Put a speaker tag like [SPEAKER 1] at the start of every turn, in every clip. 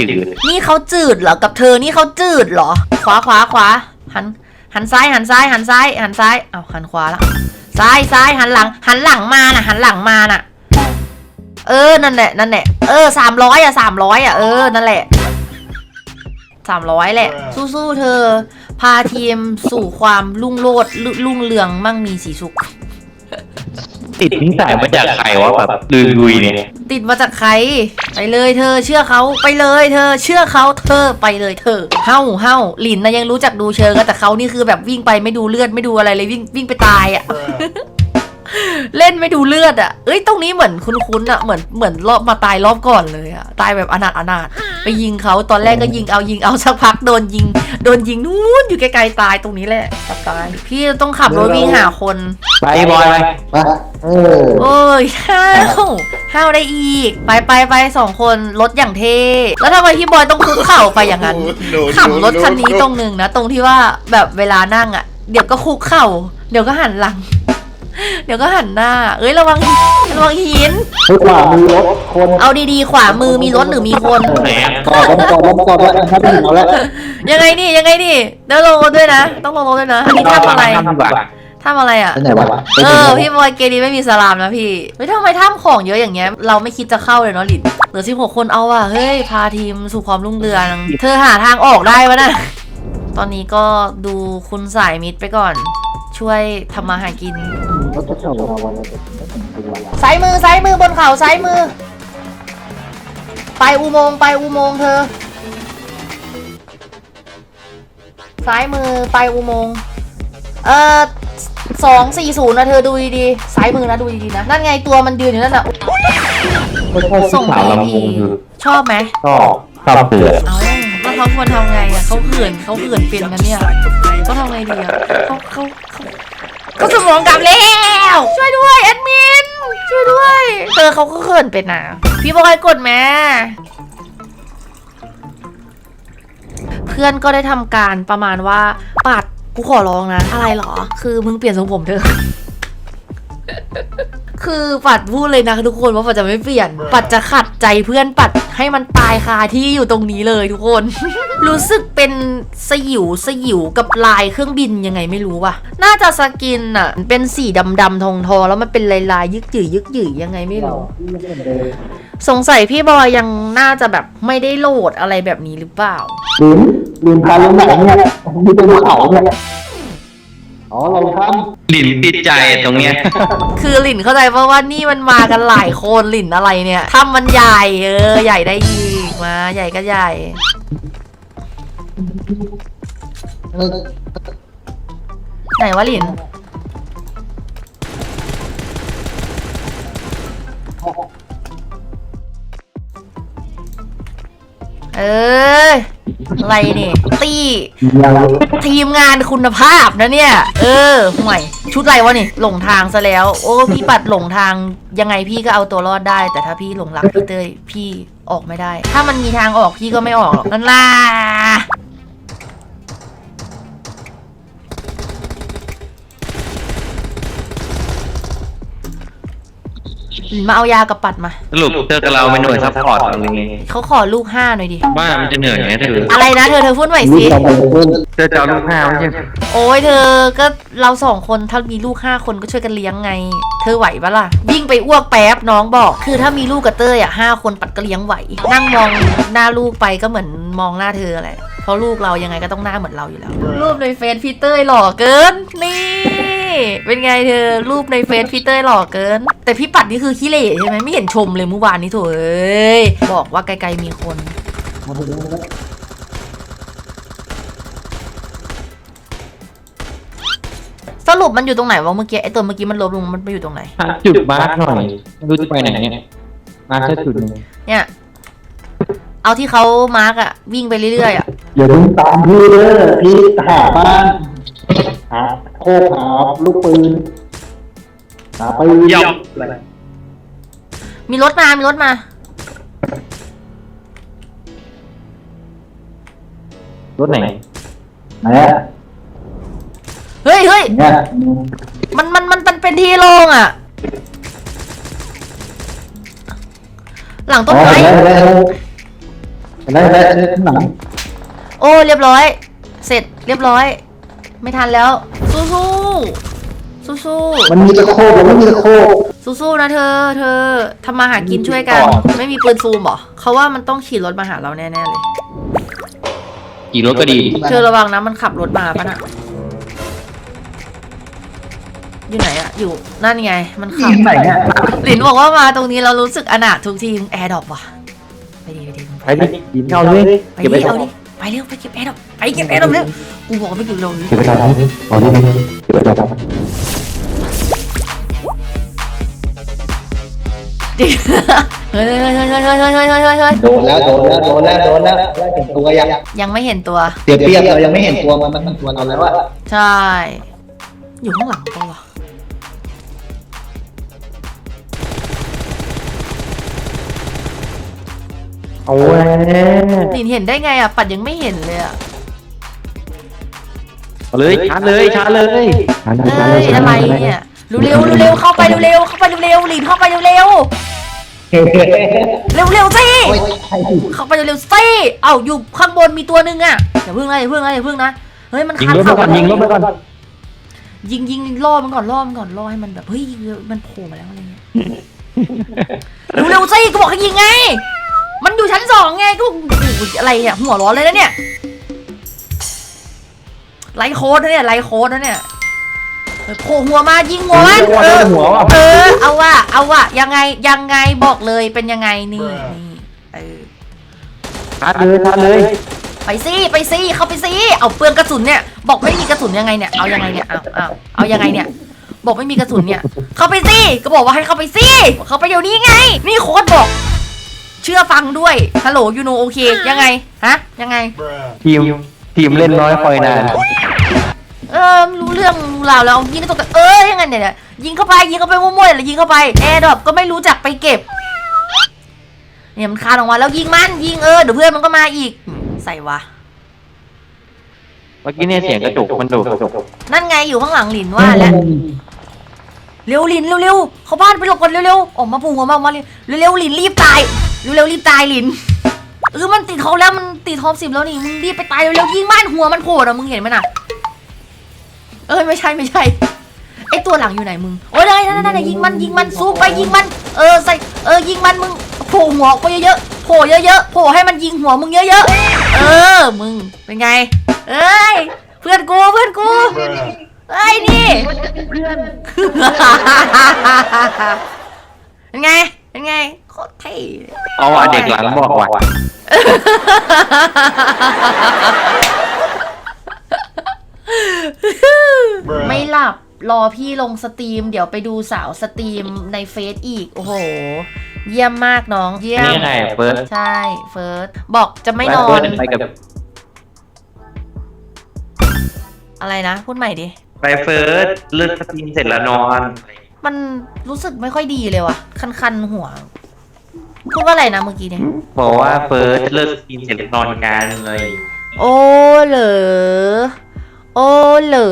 [SPEAKER 1] จืด
[SPEAKER 2] นี่เขาจืดเหรอกับเธอนี่เขาจืดเหรอ ขวาขวาขวาหันหันซ้ายหันซ้ายหันซ้ายหันซ้ายเอาหันขวาละซ้ายซ้ายหันหลัง หันหลังมาน่ะ หันหลังมาน่ะ เออนั่นแหละนั่นแหละเออสามร้อยอะสามร้อยอะเออนั่นแหละสามร้อยแหละ สู้ๆเธอ พาทีมสู่ความรุ่งโรจน์รุ่งเรืองมั่งมีสีสุข
[SPEAKER 1] ติดนิสัยมาจากใครวะแบบลุยๆเนี่ย
[SPEAKER 2] ติดมาจากใคร ไปเลยเธอ เชื่อเขาไปเลยเธอ เชื่อเขาเธอไปเลยเธอเฮ้าเฮ้าหลินนะยังรู้จักดูเชิงอะแต่เขานี่คือแบบวิ่งไปไม่ดูเลือดไม่ดูอะไรเลยวิ่งวิ่งไปตายอะ เล่นไม่ดูเลือดอะเอ้ยตรงนี้เหมือนคุ้นๆอะเหมือนเหมือนรอบมาตายรอบก่อนเลยอะตายแบบอนาถอนาถไปยิงเขาตอนแรกก็ยิงเอายิงเอาสักพักโดนยิง โดนยิงนู้นอยู่ไกลๆตายตรงนี้แหละกับตาย พี่ต้องขับรถวิ่งหาคน
[SPEAKER 1] ไปบอยไป
[SPEAKER 3] มาเออ
[SPEAKER 2] โอ้ยห้าวห้าวได้อีก ไปไปไปสองคนรถอย่างเท่ แล้วทำไมพี่บอยต้องคุกเข่าไปอย่างนั้น ขับรถคันนี้ตรงหนึ่งนะ ตรงที่ว่าแบบเวลานั่งอะ เดี๋ยวก็คุกเข่า เดี๋ยวก็หันหลัง เดี๋ยวก็หันหน้า เอ้ยระวังระวังหิน
[SPEAKER 3] ให้ขวามือรถคน
[SPEAKER 2] เอาดีๆ ขวามือมีรถหรือมีคน
[SPEAKER 1] ไหนอะ
[SPEAKER 3] ต่อแล้วต่อแล้วต่อแล้วนะครับถึงเอาแล้ว
[SPEAKER 2] ยังไงนี่ยังไงนี่เดี๋ยวลงรถด้วยนะ ต้องลงรถด้วยนะ อันนี้ทำอะไร
[SPEAKER 1] ทำดีกว่า
[SPEAKER 2] ทำอะไรอะ
[SPEAKER 3] ไปไหนวะ
[SPEAKER 2] เออพี่บอยเกมนี้ไม่มีสลามนะพี่ เฮ้ยทำไมถ้ำของเยอะอย่างเงี้ย เราไม่คิดจะเข้าเลยเนาะหลินเหลือสิบหกคนเอาว่ะ เฮ้ย พาทีมสู่ความรุ่งเรือง เธอหาทางออกได้วะนะตอนนี้ก็ดูคุณสายมิตรไปก่อน ช่วยทำมาหากิน
[SPEAKER 3] รถจะเข้ามาวันนี้
[SPEAKER 2] ซ้ายมือซ้ายมือบนเขาซ้ายมือ ไปอุโมงค์ไปอุโมงค์เธอ ซ้ายมือไปอุโมงค์เอ่อสองสี่ศูนย์นะเธอดูดีๆซ้ายมือนะดูดีๆนะนั่นไงตัวมันยืนอยู่นั่นน่ะส่งไป
[SPEAKER 1] สาวลำ
[SPEAKER 2] ดี
[SPEAKER 1] พูนคือ
[SPEAKER 2] ชอบไหม
[SPEAKER 1] ชอบชอบเสือ
[SPEAKER 2] เอาแล้วเขาควรทำไงอะเขาเขินเขาเขินเป็นนะเนี่ยเขาทำไงดีอะเขาเขา เขาเขาสมองกลับแล้ว ช่วยด้วยแอดมิน ช่วยด้วยเธอเขาก็เขินเป็นนะ พี่บอยกดแม่เพื่อนก็ได้ทำการประมาณว่าปัดกูขอร้องนะ อะไรเหรอ คือมึงเปลี่ยนทรงผมเธอะคือปัดพูดเลยนะทุกคนว่าปัดจะไม่เปลี่ยน ปัดจะขัดใจเพื่อนปัด ให้มันตายคาที่อยู่ตรงนี้เลยทุกคน รู้สึกเป็นสยิวสยิวกับลายเครื่องบินยังไงไม่รู้ว่ะ น่าจะสกินอะ เป็นสีดำดำๆทองทองๆแล้วมันเป็นลายลายๆยึกยืยยึกยืยยังไงไม่รู้ สงสัยพี่บอยยังน่าจะแบบไม่ได้โหลดอะไรแบบนี้หรือเปล่า
[SPEAKER 3] ลืมลืมพาลงไหนเนี่ยมีเป็นเขาเนี่ย อ๋อเราท
[SPEAKER 1] หลินติดใจตรงเนี้ย
[SPEAKER 2] คือหลินเข้าใจเพราะว่านี่มันมากันหลายคนหลินอะไรเนี่ยทำมันใหญ่เออใหญ่ได้อีกมา ใหญ่ก็ใหญ่ำ
[SPEAKER 3] เออ
[SPEAKER 2] ไหนวะหลิน เอออะไรนี่ตี้ทีมงานคุณภาพนะเนี่ย เออห่วยชุดอะไรวะนี่หลงทางซะแล้ว โอ้พี่ปัดหลงทางยังไงพี่ก็เอาตัวรอดได้ แต่ถ้าพี่หลงรักพี่เตยพี่ออกไม่ได้ ถ้ามันมีทางออกพี่ก็ไม่ออกหรอกนั่นล่ะ มาเอายากับปัดมา
[SPEAKER 1] สรุปเจอกับเราเป็นหน่วยซัพพอร์ตตรงนี้
[SPEAKER 2] เขาขอลูกห้าหน่อยดิ
[SPEAKER 1] ว่ามันจะเหนื่อยไหมเธอ
[SPEAKER 2] อะไรนะเธอเธอพูดใหม่
[SPEAKER 3] ลูก
[SPEAKER 2] สิ
[SPEAKER 3] เราไปเพิ่ม
[SPEAKER 1] เธอจะเอาลูกห้าไม่ใช่
[SPEAKER 2] โอ้ยเธอก็เราสองคนถ้ามีลูกห้าคนก็ช่วยกันเลี้ยงไง เธอไหวปะล่ะวิ่งไปอ้วกแป๊บน้องบอก คือถ้ามีลูกกับเต้ยอะห้าคนปัดก็เลี้ยงไหว นั่งมองหน้าลูกไปก็เหมือนมองหน้าเธอแหละเพราะลูกเรายังไงก็ต้องหน้าเหมือนเราอยู่แล้ว รูปในเฟซพี่เต้ยหล่อเกินนี่ เป็นไงเธอรูปในเฟซพี่เต้ยหล่อเกิน แต่พี่ปัดนี่คือขี้เหร่ใช่ไหมไม่เห็นชมเลยเมื่อวานนี้โถเอ้ยบอกว่าไกลๆมีคน
[SPEAKER 3] มาดูแล้ว
[SPEAKER 2] สรุปมันอยู่ตรงไหนวะเมื่อกี้ไอตัวเมื่อกี้มันลบลงมันไปอยู่ตรงไหน
[SPEAKER 1] หาจุดมาร์กหน่อยไม่รู้จะไปไหนเนี่ยมาร์กแค่จุดหนึง
[SPEAKER 2] เนี่ย เอาที่เขามาร์กอะวิ่งไปเรื่อยๆอะ
[SPEAKER 3] อย่าเพิ่งตามพี่เด้อพี่หาบ้านหา โคกหาลูกปืนหาปืน
[SPEAKER 1] ยอม
[SPEAKER 2] มีรถมา มีรถมา
[SPEAKER 1] รถไหน
[SPEAKER 3] ไหนอะ
[SPEAKER 2] เฮ้ยเฮ้ย
[SPEAKER 3] เนี่ย
[SPEAKER 2] มันมันมันมันเป็นที่โล่งอะหลังต้น
[SPEAKER 3] อ๋อ
[SPEAKER 2] ไม้
[SPEAKER 3] แล้วแล้วได้ได้ได้ข้างหลัง
[SPEAKER 2] โอ้ เรียบร้อย เสร็จ เรียบร้อย ไม่ทันแล้ว สู้สู้สู้สู้
[SPEAKER 3] มันมีตะโคกมันไม่มีตะโคก
[SPEAKER 2] สู้สู้นะเธอ เธอทำมาหากินช่วยกัน ไม่มีปืนซูมเหรอเขาว่ามันต้องขี่รถมาหาเราแน่ๆเลย
[SPEAKER 1] กี่รถก็ดี
[SPEAKER 2] เธอระวังนะมันขับรถมาปะน่ะอยู่ไหนอะอยู่นั่นไง มันขับ
[SPEAKER 3] ไหนเนี่ย
[SPEAKER 2] หลินบอกว่ามาตรงนี้เรารู้สึกอนาถทุกทีแอร์ดรอปว่ะไปดีไปดี
[SPEAKER 1] ไปดิยิงเข้าเลย
[SPEAKER 2] ไป
[SPEAKER 1] เก็บไป
[SPEAKER 2] ดิ
[SPEAKER 1] ก่อ
[SPEAKER 2] เอา
[SPEAKER 1] น
[SPEAKER 2] ดิไปเร็วไปเก็บแอร์ดรอปไปเก็บแอร์ดรอปเร็ว กูบอกไม่อยู่เร็วนี้
[SPEAKER 1] เก็บไปก่อนเอาดิเก็บไปก่อน
[SPEAKER 2] ดิเฮ้ยเฮ้ยเฮ้ยเฮ้ยเฮ้ยเฮ้ยเฮ้ยเฮ้ยเฮ้ย
[SPEAKER 3] โดนแล้วโดนแล้วโดนแล้วโดนแล้วได้เห็นตัวยัง
[SPEAKER 2] ยังไม่เห็นตัว
[SPEAKER 3] เปรียบเทียบเรายังไม่เห็นตัวมันมันมันตัวเราแล้วว่า
[SPEAKER 2] ใช่ อยู่ข้างหลังปะว
[SPEAKER 1] เอาแล้
[SPEAKER 2] หลินเห็นได้ไงอะ ปัดยังไม่เห็นเลยอะ
[SPEAKER 1] เอาเลยชาร์จเลยชาร์จเลยชาร์จ
[SPEAKER 2] เอ้ยอะไรเนี่ยเร็วๆเร็วๆเข้าไปเร็วๆเข้าไปเร็วๆหลินเข้าไปเร็วๆเร็วๆสิ
[SPEAKER 3] โอ้ยใครผิด
[SPEAKER 2] เข้าไปเร็วๆสิเอ้าอยู่ข้างบนมีตัวหนึงอะอย่าเพิ่งนะอย่าเพิ่งนะอย่าเพิ่งนะเฮ้ยมัน
[SPEAKER 1] ยิง
[SPEAKER 2] ข้าม
[SPEAKER 1] รถไป
[SPEAKER 2] เสา
[SPEAKER 1] ก่อนยิงรถไปก่อน
[SPEAKER 2] ยิงยิงล่อมันก่อนล่อมันก่อนล่อให้มันแบบเฮ้ยมันโผล่มาแล้วอะไรเงี้ยเร็วๆสิก็บอกให้ยิงไง มันอยู่ชั้นสองไงก็โอ้โหอะไรเนี่ยหัวร้อนเลยนะเนี่ย ไลฟ์โค้ดนะเนี่ยไลฟ์โค้ดนะเนี่ยเออโผล่หัวมายิงหัวมันเออ
[SPEAKER 1] หัวว่ะ
[SPEAKER 2] เออเอาว่ะเอาว่ะยังไงยังไงบอกเลยเป็นยังไงนี่นี่เออ
[SPEAKER 1] ชาร์จเลยชาร์จเลย
[SPEAKER 2] ไปสิไปสิเข้าไปสิเอาเปลืองกระสุนเนี่ยบอกไม่มีกระสุนยังไงเนี่ยเอายังไงเนี่ยเอาเอาเอายังไงเนี่ย บอกไม่มีกระสุนเนี่ย เข้าไปสิก็บอกว่าให้เข้าไปสิเข้าไปเดี๋ยวนี้ไง นี่โค้ดบอก เชื่อฟังด้วยฮัลโหลยูโนโอเคยังไงฮะยังไง
[SPEAKER 1] ทีม ทีมเล่นน้อยคอยนาน
[SPEAKER 2] เออรู้เรื่องรู้ราวแล้วยิงกระตุกเออยังไงเนี่ยเนี่ย ยิงเข้าไปยิงเข้าไปมั่วๆเลยยิงเข้าไปแอร์ดรอปก็ไม่รู้จักไปเก็บ เนี่ยมันคานออกมาแล้วยิงมันยิงเออเดี๋ยวเพื่อนมันก็มาอีกอืมใส่วะ
[SPEAKER 1] เมื่อกี้เนี่ยเสียงกระจุกมันดุกระจุก
[SPEAKER 2] นั่นไงอยู่ข้างหลังหลินว่าแล้วเร็วหลินเร็วๆเข้าบ้านไปหลบก่อนเร็วๆออกมาปูหัวมาออกมาเร็วเร็วๆหลินรีบตายเร็วๆรีบตายหลิน เออมันติดท็อปแล้วมันติดท็อปสิบแล้วนี่มึงรีบไปตายเร็วๆยิงบ้านหัวมันโผล่อะมึงเห็นไหมน่ะ เอ้ยไม่ใช่ไม่ใช่ไอตัวหลังอยู่ไหนมึงโอ้ยนั่นนั่นนั่นยิงมันยิงมันสู้ไปยิงมันเออใส่เออยิงมันมึงโผล่หัวไปเยอะๆโผล่เยอะๆโผล่ให้มันยิงหัวมึงเยอะๆเออมึงเป็นไง เอ้ยเพื่อนกูเพื่อนกูเอ้ยนี่เพื่อนเป็นไงเป็นไง โคตรเท่เลย
[SPEAKER 1] เอาอะเด็กหลังบอกว่ะ
[SPEAKER 2] ไม่หลับรอพี่ลงสตรีม เดี๋ยวไปดูสาวสตรีมในเฟซอีก โอ้โห เยี่ยมมากน้อง เยี่ย
[SPEAKER 1] อัน
[SPEAKER 2] ม
[SPEAKER 1] นี้ไงเฟิร์ส
[SPEAKER 2] ใช่เฟิร์สบอกจะไม่นอ
[SPEAKER 1] เฟิ
[SPEAKER 2] น
[SPEAKER 1] ร์สไปกับ
[SPEAKER 2] อะไรนะ พูดใหม่ดิ
[SPEAKER 1] ไปเฟิร์สเลิกสตรีมเสร็จแล้วนอน
[SPEAKER 2] มันรู้สึกไม่ค่อยดีเลยว่ะ คันๆหัว พูดว่าอะไรนะเมื่อกี้เนี่ย
[SPEAKER 1] บอกว่าเฟิร์สเลิกสตรีมเสร็จแล้วนอนกันเลย
[SPEAKER 2] โอ้เหรอ โอ้เหรอ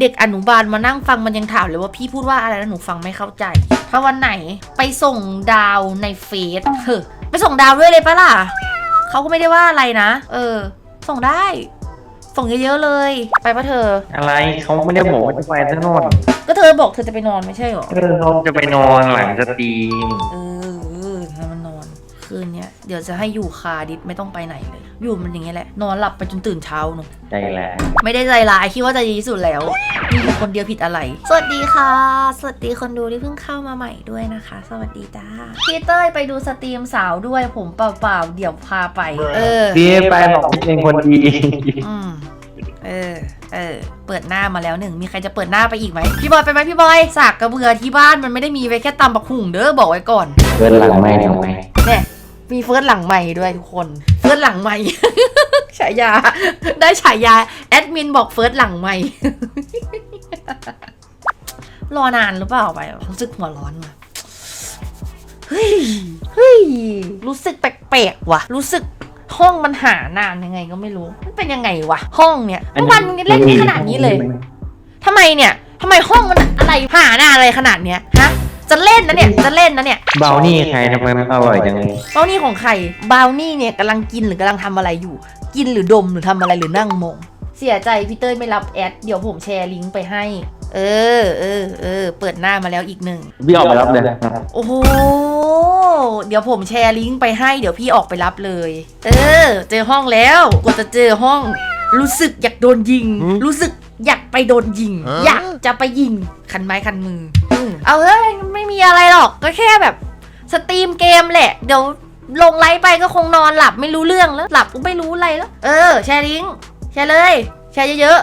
[SPEAKER 2] เด็กอนุบาลมานั่งฟังมันยังถามเลยว่าพี่พูดว่าอะไรนะหนูฟังไม่เข้าใจ ถ้าวันไหนไปส่งดาวในเฟซเฮ้อไปส่งดาวด้วยเลยปะล่ะ เขาก็ไม่ได้ว่าอะไรนะ เออ ส่งได้ ส่งเยอะๆเลย ไปปะเธอ
[SPEAKER 1] อะไรเขาไม่ได้บอกว่าจะไปซะนอน
[SPEAKER 2] ก็เธอบอกเธอจะไปนอนไม่ใช่หรอ
[SPEAKER 1] เออเขาจะไปนอนหลังสตรีม
[SPEAKER 2] เออเออให้มันนอน คืนเนี้ยเดี๋ยวจะให้อยู่คาดิสไม่ต้องไปไหนเลย อยู่มันอย่างเงี้ยแหละ นอนหลับไปจนตื่นเช้าหนู
[SPEAKER 1] ใจแหละ
[SPEAKER 2] ไม่ได้ใจร้ายคิดว่าจะดีที่สุดแล้วมีอยู่คนเดียวผิดอะไร สวัสดีค่ะ สวัสดีคนดูที่เพิ่งเข้ามาใหม่ด้วยนะคะ สวัสดีจ้าพี่เต้ยไปดูสตรีมสาวด้วยผมเปล่าๆเดี๋ยวพาไป เออ
[SPEAKER 1] พี่ไปหรอกพี่เป็นคนดี
[SPEAKER 2] อืมเออ เออ เปิดหน้ามาแล้วหนึ่ง มีใครจะเปิดหน้าไปอีกไหม พี่บอยไปไหมพี่บอยสากกระเบือที่บ้านมันไม่ได้มีไว้แค่ตำบักหุ่งเด้อบอกไว้ก่อน
[SPEAKER 1] เฟิร์สหลังไม่หลังไม่
[SPEAKER 2] เนี่ย มีเฟิร์สหลังใหม่ด้วยทุกคน เฟิร์สหลังใหม่ ฉายา ได้ฉายา แอดมินบอกเฟิร์สหลังใหม่ รอนานหรือเปล่าไปรู้สึกหัวร้อนว่ะเฮ้ย เฮ้ย รู้สึกแปลกๆว่ะ รู้สึกห้องมันหานานยังไงก็ไม่รู้ มันเป็นยังไงวะ ห้องเนี่ยเมื่อวันมันเล่นขนาดนี้เลยทำไมเนี่ยทำไมห้องมันอะไรหานานอะไรขนาดเนี้ย ฮะ จะเล่นนะเนี่ย จะเล่นนะเนี่ย
[SPEAKER 1] เบานี่ใครทำไมมันอร่อยจังเลย
[SPEAKER 2] บราวนี่ของใครบราวนี่เนี่ยกำลังกินหรือกำลังทำอะไรอยู่ กินหรือดมหรือทำอะไรหรือนั่งมอง เสียใจพี่เต้ยไม่รับแอด เดี๋ยวผมแชร์ลิงก์ไปให้ เออเออเออเปิดหน้ามาแล้วอีกหนึ่ง
[SPEAKER 1] พี่ออกมารับเลย
[SPEAKER 2] โอ้โห เดี๋ยวผมแชร์ลิงก์ไปให้ เดี๋ยวพี่ออกไปรับเลย เออ เจอห้องแล้ว กว่าจะเจอห้อง รู้สึกอยากโดนยิง รู้สึกอยากไปโดนยิง อยากจะไปยิง คันไม้คันมืออืม เอาเฮ้ยไม่มีอะไรหรอกก็แค่แบบสตรีมเกมแหละ เดี๋ยวลงไลฟ์ไปก็คงนอนหลับไม่รู้เรื่องแล้ว หลับก็ไม่รู้อะไรแล้ว เออ แชร์ลิงก์แชร์เลย แชร์เยอะ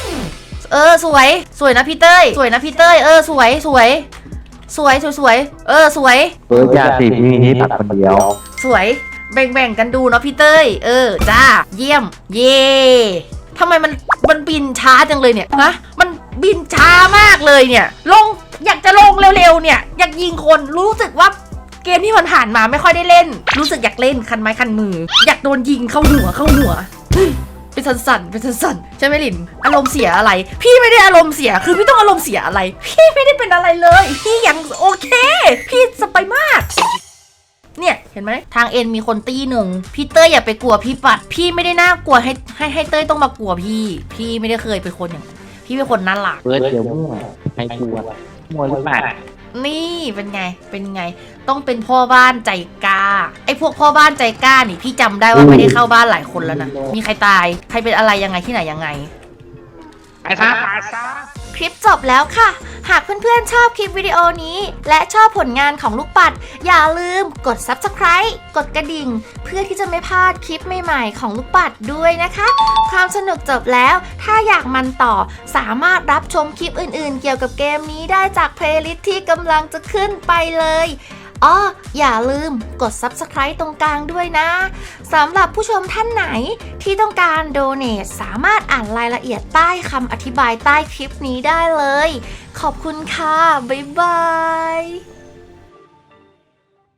[SPEAKER 2] ๆเออสวย สวยนะพี่เต้ยสวยนะพี่เต้ยเออสวยสวย สวยสวยสวยเออสวย
[SPEAKER 1] เปิดยาสีพี่นี่ตัดคนเดียว
[SPEAKER 2] สวย แบ่งๆกันดูเนาะพี่เต้ยเออจ้า เยี่ยม เย่ทำไมมันมันบินช้าจังเลยเนี่ยฮะมันบินช้ามากเลยเนี่ย ลง อยากจะลงเร็วๆเนี่ย อยากยิงคนรู้สึกว่าเกมที่ผ่านๆมาไม่ค่อยได้เล่น รู้สึกอยากเล่นคันไม้คันมือ อยากโดนยิงเข้าหัวเข้าหัวเฮ้ยเป็นสันเป็นสั่นใช่ไหมลินอารมณ์เสียอะไร พี่ไม่ได้อารมณ์เสียคือพี่ต้องอารมณ์เสียอะไร พี่ไม่ได้เป็นอะไรเลย พี่ยังโอเค พี่สบายมากเนี่ย เห็นไหมทางเอ็นมีคนตีหนึ่งพี่เต้ยอย่าไปกลัวพี่ปัด พี่ไม่ได้น่ากลัวให้ให้ให้เต้ยต้องมากลัวพี่ พี่ไม่ได้เคยเป็นคนอย่างนั้พี่เป็นคนน่ารัก
[SPEAKER 1] เปิดเดี๋ยวมั่วใครกลัว มั่วหรือเปล่า
[SPEAKER 2] นี่เป็นไง เป็นไง ต้องเป็นพ่อบ้านใจกล้า ไอ้พวกพ่อบ้านใจกล้านี่พี่จำได้ว่าไม่ได้เข้าบ้านหลายคนแล้วนะ มีใครตาย ใครเป็นอะไรยังไงที่ไหนยังไง
[SPEAKER 1] ไปซะไปซะ
[SPEAKER 2] คลิปจบแล้วค่ะ หากเพื่อนๆชอบคลิปวิดีโอนี้ และชอบผลงานของลูกปัด อย่าลืมกด Subscribe กดกระดิ่ง เพื่อที่จะไม่พลาดคลิปใหม่ๆของลูกปัดด้วยนะคะ ความสนุกจบแล้ว ถ้าอยากมันต่อสามารถรับชมคลิปอื่นๆ เกี่ยวกับเกมนี้ได้จากเพลย์ลิสต์ที่กำลังจะขึ้นไปเลย อ้ออย่าลืมกด Subscribe ตรงกลางด้วยนะสำหรับผู้ชมท่านไหนที่ต้องการโดเน a t สามารถอ่านรายละเอียดใต้คำอธิบายใต้คลิปนี้ได้เลย ขอบคุณค่ะ บ๊ายบาย